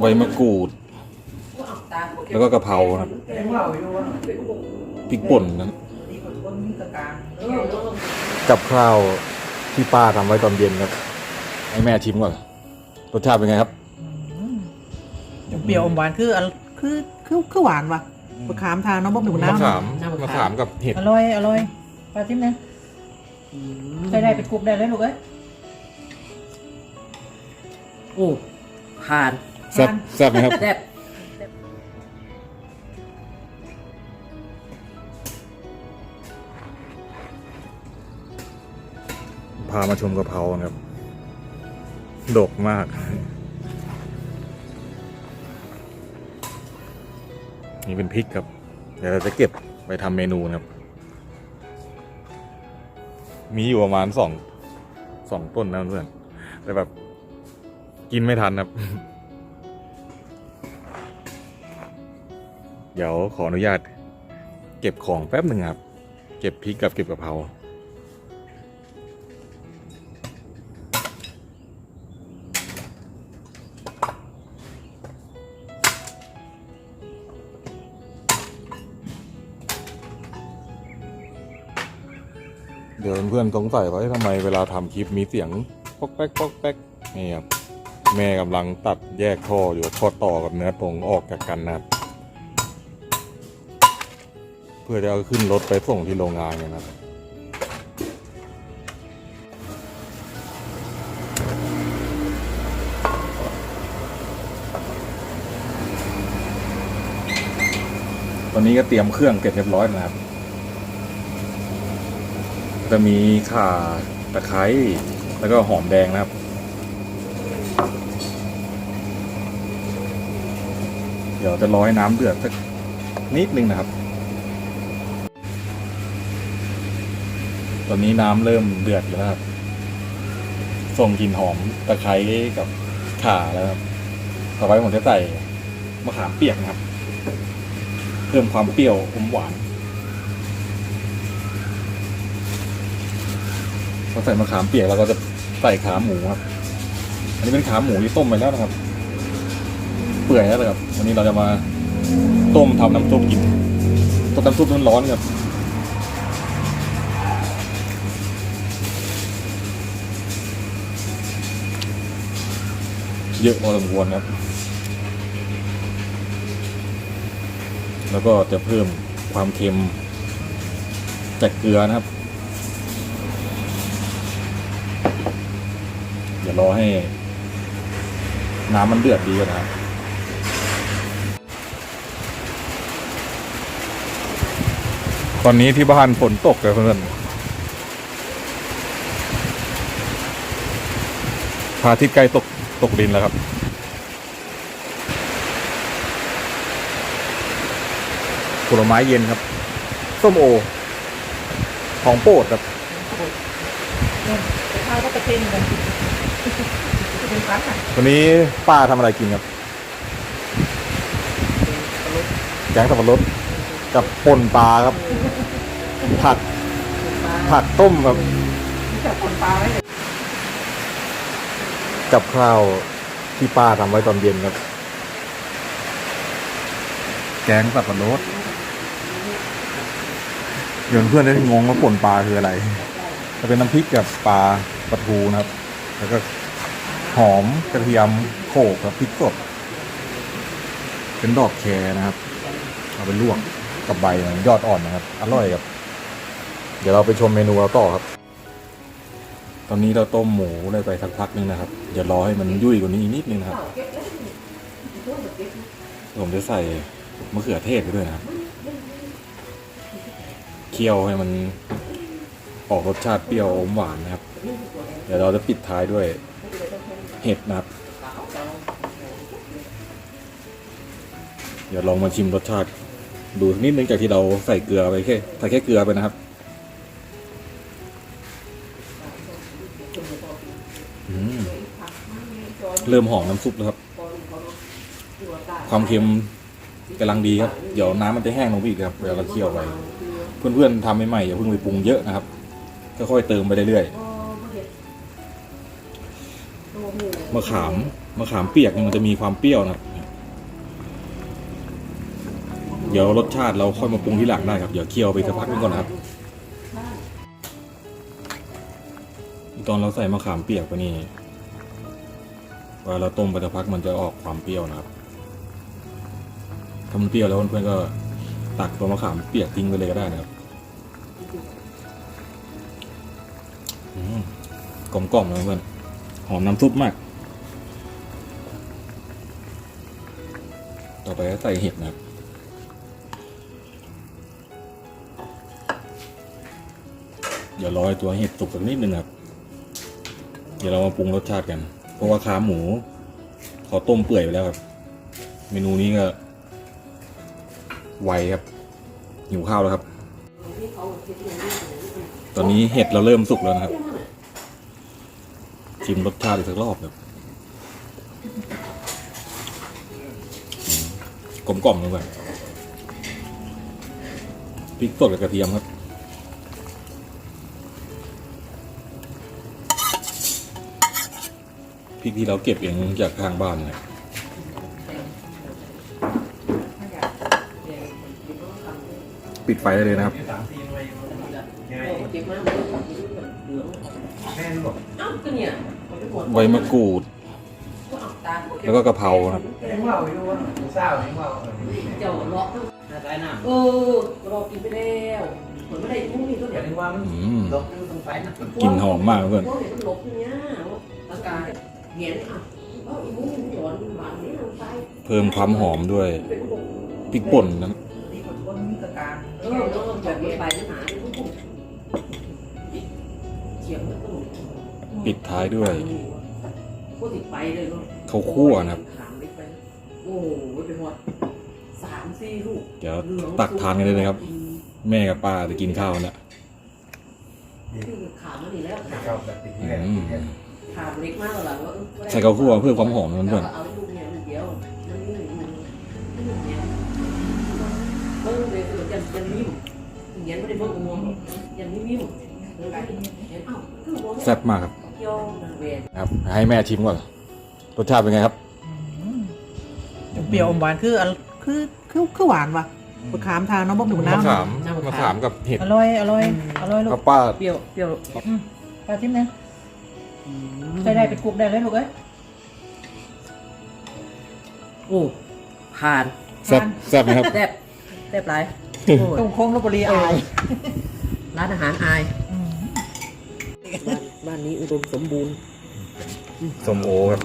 ใบมะกรูด แล้วก็กะเพราครับพริกป่นนั้นกับข้าวที่ป้าทำไว้ตอนเย็นครับ ให้แม่ชิมก่อนรสชาติเป็นไงครับเปรี้ยวอมหวานคืออันคือคือคือหวานว่ะมะขามทานน้ำบ่หนูมะน้ำขามมะขามกับเห็ดอร่อยอร่อยปลาจิ้มนะใส่ได้เป็นกรุ๊ปได้เลยลูกเอ้ย โอ้ผ่าน แซ่บแซ่บไหมครับ แซ่บพามาชมกะเพรานะครับ ดกมาก นี่เป็นพริกครับ เดี๋ยวเราจะเก็บไปทำเมนูนะครับ มีอยู่ประมาณสองสองต้นนะเพื่อน แต่แบบ กินไม่ทันครับ เดี๋ยวขออนุญาต เก็บของแป๊บหนึ่งครับ เก็บพริกกับเก็บกะเพราเดี๋ยวเพื่อนๆสงสัยว่าทำไมเวลาทำคลิปมีเสียงป๊อกแป๊กป๊อกแป๊กนี่ครับแม่กำลังตัดแยกท่ออยู่ท่อต่อกับเนื้อตรงออกจากกันนะครับ เพื่อจะเอาขึ้นรถไปส่งที่โรงงานกันนะครับตอนนี้ก็เตรียมเครื่องเสร็จเรียบร้อยแล้วนะครับ จะมีข่าตะไคร้แล้วก็หอมแดงนะครับ เดี๋ยวจะรอให้น้ำเดือดสักนิดนึงนะครับ ตอนนี้น้ำเริ่มเดือดแล้วครับ ส่งกลิ่นหอมตะไคร้กับข่าแล้วครับ ต่อไปผมจะใส่มะขามเปียกนะครับ เพิ่มความเปรี้ยวอมหวานพอใส่มะขามเปียกเราก็จะใส่ขาหมูครับ อันนี้เป็นขาหมูที่ต้มไปแล้วนะครับ เปื่อยแล้วนะครับ วันนี้เราจะมาต้มทำน้ำซุปกินต้มน้ำซุปร้อนๆครับ เยอะพอสมควรครับ แล้วก็จะเพิ่มความเค็มจากเกลือนะครับ เดี๋ยวรอให้น้ำมันเดือดดีก่อนนะครับตอนนี้ที่บ้านฝนตกเลยเพื่อนพระอาทิตย์ใกล้ตก ตกดินแล้วครับผลไม้เย็นครับ ส้มโอ ของโปรดครับข้าวก็ตะเพ็นกันเป็นพักอะวันนี้ป้าทำอะไรกินครับแกงสับปะรดกับป่นปลาครับ ผัดผัดต้มครับมีแต่คนปลาไว้เลย กับข้าวที่ป้าทำไว้ตอนเย็นครับ แกงสับปะรดเดี๋ยวเพื่อนได้งงว่าป่นปลาคืออะไรจะเป็นน้ำพริกกับปลาปลาทูนะครับ แล้วก็หอมกระเทียมโขลกกับพริกสด เป็นดอกแครนะครับ เอาไปลวกกับใบยอดอ่อนนะครับ อร่อยครับ เดี๋ยวเราไปชมเมนูเราต่อครับ อนนี้เราต้มหมูได้ไปสักพักนึงนะครับเดี๋ยวรอให้มันยุ่ยกว่านี้อีกนิดนึงนะครับผมจะใส่มะเขือเทศไปด้วยนะครับเคี่ยวให้มันออกรสชาติเปรี้ยวอมหวานนะครับ เดี๋ยวเราจะปิดท้ายด้วยเห็ดนะครับ เดี๋ยวลองมาชิมรสชาติดูนิดนึงจากที่เราใส่เกลือไปแค่ใส่แค่เกลือไปนะครับ เริ่มหอมน้ำซุปแล้วครับ ความเค็มกำลังดีครับ เดี๋ยวน้ำมันจะแห้งลงไปอีกครับเวลาเราเคี่ยวไป เพื่อนๆทำใหม่ๆอย่าเพิ่งไปปรุงเยอะนะครับค่อยๆเติมไปเรื่อยๆมะขามมะขามเปียกมันจะมีความเปรี้ยวนะเดี๋ยวรสชาติเราค่อยมาปรุงที่หลังได้ครับ เดี๋ยวเคี่ยวไปสักพักนึงก่อนนะครับ ตอนเราใส่มะขามเปียกไปนี่ เวลาเราต้มไปสักพักมันจะออกความเปรี้ยวนะครับถ้ามันเปรี้ยวแล้วเพื่อนๆก็ตักตัวมะขามเปียกทิ้งไปเลยก็ได้นะครับอืมกลมกล่อมเลยเพื่อนหอมน้ำซุปมาก ต่อไปก็ใส่เห็ดนะครับเดี๋ยวรอให้ตัวเห็ดสุกสักนิดนึงครับ เดี๋ยวเรามาปรุงรสชาติกัน เพราะว่าขาหมูเขาต้มเปื่อยไปแล้วครับ เมนูนี้ก็ไวครับ หิวข้าวแล้วครับ ตอนนี้เห็ดเราเริ่มสุกแล้วนะครับชิมรสชาติอีกสักรอบครับกลมกล่อมเลยก่อนพริกสดกับกระเทียมครับ พริกที่เราเก็บเองจากข้างบ้านเลยปิดไฟได้เลยนะครับ ใบมะกรูด แล้วก็กะเพราครับยังว่าอยู่ว่าเศร้ายังว่าเจ้าเลาะอะไรน้ำเออเรากินไปแล้วผลไม่ได้พรุ่งนี้ก็อเดี๋ยย่าวงว่ามันอืมลบอยู่ตรงไฟนะกลิ่นหอมมากเพื่อนพวก เห็นมันหลบอย่างเงี้ยอากาศเงี้ยอะเอออีมุ้งมันหลอนหวานเนี่ยลงไปเพิ่มความหอมด้วยเป็นพวกพริกป่นนั้นดีกว่าคนมีตะการเออเออแบบนี้ไปจะหาเป็นพวกเขียงมันต้องปิดท้ายด้วยพวกติดไปเลยเนาะข้าวคั่วนะครับถามเล็กไปโอ้โหไปหมดสามสี่ลูกเดี๋ยวตักทานกันเลยนะครับ แม่กับป้าจะกินข้าวแล้ว ขามันนี่แล้วชอบแบบนี้อืมถามเล็กมากเลยว่าใส่ข้าวคั่วเพื่อความหอมนะเพื่อนเอาลูกเนี่ยมันเดียวมันนี่มันนี่เนี่ยเออเดี๋ยวจะจะนิ่มเงี้ยไม่ได้เบิ่งงวงยังไม่นิ่มเออเห็นเอ้าคือหัวแซ่บมากครับเกี่ยวเวรครับ ให้แม่ชิมก่อนรสชาติเป็นไงครับเปรี้ยวอมหวานคืออันคือคือคือหวานว่ะมะขามทานเนาะบ่หมูมะน้ำขามมะขามกับเห็ดอร่อยอร่อยอร่อยลูกับกป้าเปรี้ยวเปรี้ยวอืมปลาทิมเนี่ย ใส่ได้เป็นกรุบได้เลยลูกเอ้ยโอ้ผ่านแซ่บแซ่บไหมครับแซ่บแซ่บไรโอ้ตรงโค้งลบบุรีอาย ร้านอาหารอายอืมบ้านบ้านนี้อุดมสมบูรณ์ส้มโอครับ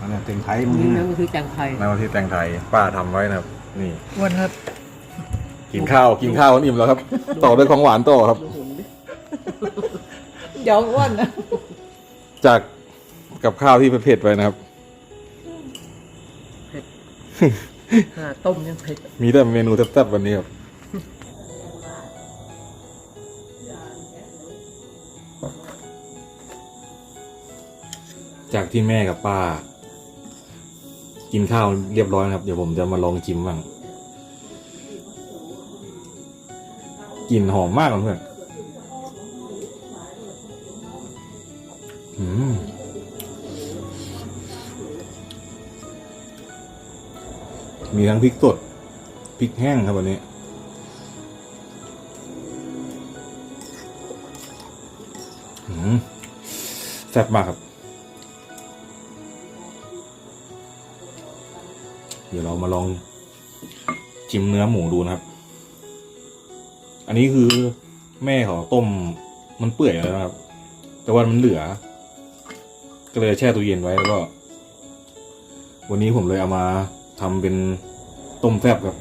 อันนี้เต็งไทยมึงนี่นั่นก็คือจังไทยในวันที่แตงไทยป้าทำไว้นะครับ นี่อ้วนครับ กินข้าวกินข้าวกันอิ่มแล้วครับ ต่อด้วยของหวานต่อครับดูหุ่นดิเดี๋ยวอ้วนนะ จากกับข้าวที่เผ็ดๆไปนะครับหาต้มยังเผ็ดมีแต่เมนูแซ่บๆวันนี้ครับจากที่แม่กับป้า กินข้าวเรียบร้อยนะครับ เดี๋ยวผมจะมาลองชิมบ้างกลิ่นหอมมากเพื่อน มีทั้งพริกสดพริกแห้งครับวันนี้ แซ่บมากครับ เดี๋ยวเรามาลองชิมเนื้อหมูดูนะครับ อันนี้คือแม่เขาต้มมันเปื่อยแล้วนะครับ แต่ว่ามันเหลือ ก็เลยแช่ตู้เย็นไว้แล้วก็ วันนี้ผมเลยเอามาทำเป็นต้มแซ่บครับ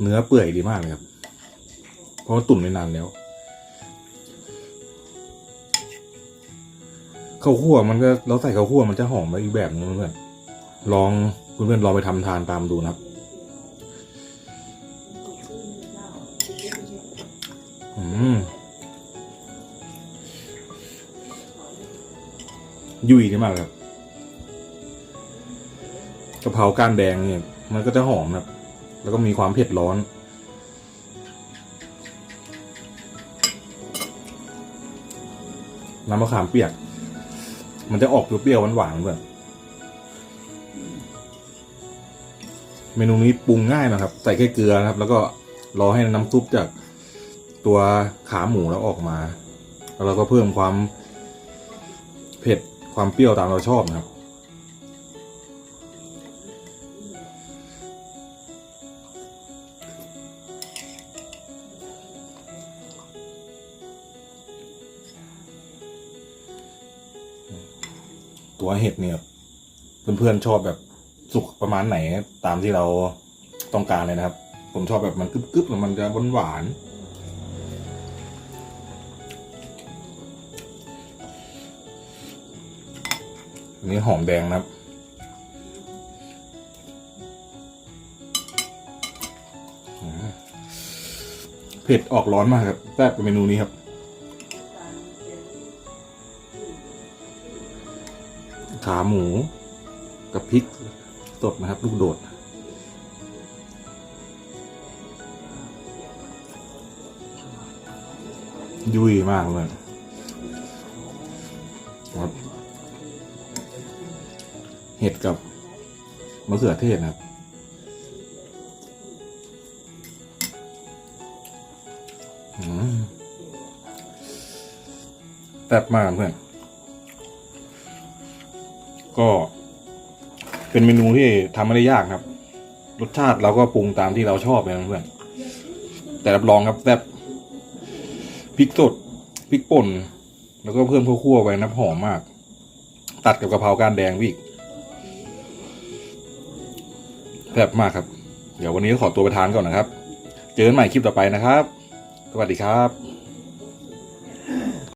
เนื้อเปื่อยดีมากเลยครับ เพราะว่าตุ๋นไว้นานแล้วข้าวคั่วมันก็เราใส่ข้าวคั่วมันจะหอมไปอีกแบบนึงเพื่อนลองเพื่อนๆลองไปทำทานตามดูนะครับ ยุ่ยได้มากครับกะเพราก้านแดงเนี่ย มันก็จะหอมนะแล้วก็มีความเผ็ดร้อน น้ำมะขามเปียก มันจะออกเปรี้ยวๆหวานๆเลยเมนูนี้ปรุงง่ายนะครับ ใส่แค่เกลือนะครับ แล้วก็รอให้น้ำซุปจากตัวขาหมูแล้วออกมา แล้วเราก็เพิ่มความเผ็ด ความเปรี้ยวตามเราชอบนะครับ ตัวเห็ดเนี่ยเพื่อนๆชอบแบบสุกประมาณไหนตามที่เราต้องการเลยนะครับ ผมชอบแบบมันกรึบๆมันจะหวานๆ อันนี้หอมแดงนะครับ เผ็ดออกร้อนมากครับแซ่บเมนูนี้ครับ ขาหมูกับพริกสดนะครับ ลูกโดด ยุ่ยมากเลยครับ เห็ดกับมะเขือเทศนะครับแซ่บมากเพื่อน ก็เป็นเมนูที่ทำไม่ได้ยากครับ รสชาติเราก็ปรุงตามที่เราชอบเลยเพื่อน แต่รับรองครับแซ่บพริกสดพริกป่น แล้วก็เพิ่มข้าวคั่วไว้นะหอมมาก ตัดกับกะเพราก้านแดงวิก แซ่บมากครับ เดี๋ยววันนี้ขอตัวไปทานก่อนนะครับ เจอกันใหม่คลิปต่อไปนะครับ สวัสดีครับ